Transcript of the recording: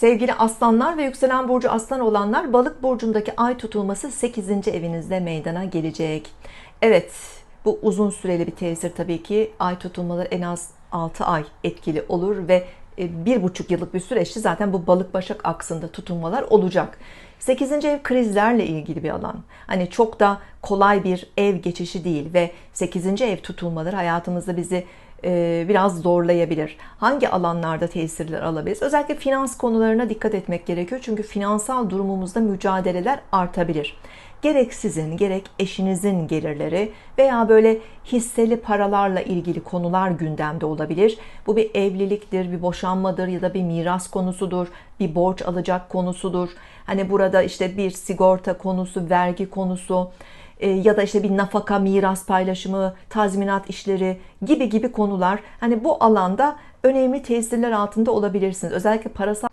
Sevgili aslanlar ve yükselen burcu aslan olanlar balık burcundaki ay tutulması 8. evinizde meydana gelecek. Evet bu uzun süreli bir tesir tabii ki ay tutulmaları en az 6 ay etkili olur ve e, bir buçuk yıllık bir süreçte zaten bu balık başak aksında tutulmalar olacak. 8. ev krizlerle ilgili bir alan. Hani çok da kolay bir ev geçişi değil ve 8. ev tutulmaları hayatımızda bizi biraz zorlayabilir. Hangi alanlarda tesirler alabiliriz? Özellikle finans konularına dikkat etmek gerekiyor. Çünkü finansal durumumuzda mücadeleler artabilir. Gerek sizin gerek eşinizin gelirleri veya böyle hisseli paralarla ilgili konular gündemde olabilir. Bu bir evliliktir, bir boşanmadır ya da bir miras konusudur, bir borç alacak konusudur. Hani burada işte bir sigorta konusu, vergi konusu, e, ya da işte bir nafaka, miras paylaşımı, tazminat işleri gibi gibi konular. Hani bu alanda önemli tesirler altında olabilirsiniz. Özellikle parasal